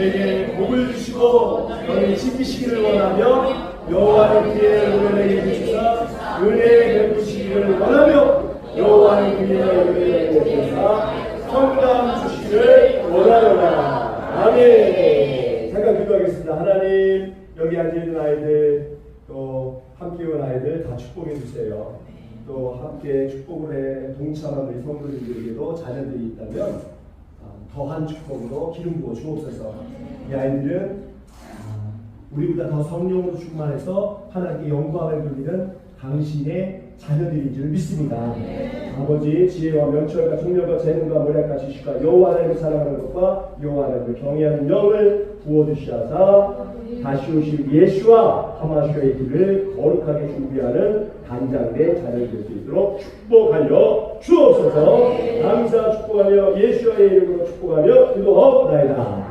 너에게 복을 주시고 너희 지키시기를 원하며 여호와의 귀에 은혜를 주시사 은혜 베푸시기를 원하며 여호와의 귀에 은혜를 주시사 성감 주시기를 원하노라. 아멘. 잠깐 기도하겠습니다. 하나님 여기 앉아있는 아이들 또 함께 온 아이들 다 축복해 주세요. 또 함께 축복을 해 동참한 우리 성도님들에게도 자녀들이 있다면 아, 더한 축복으로 기름 부어 주옵소서. 이 아이들은 아, 우리보다 더 성령으로 충만해서 하나님께 영광을 돌리는 당신의 자녀들인 줄 믿습니다. 아버지 지혜와 명철과 총력과 재능과 모략과 지식과 여호와 하나님을 사랑하는 것과 여호와 하나님을 경외하는 영을 부어주시하사 다시 오실 예수와 하마슈의 길을 거룩하게 준비하는 단장된 자녀들 될수 있도록 축복하여 주옵소서 축복하며 예수의 이름으로 축복하며 기도하옵나이다.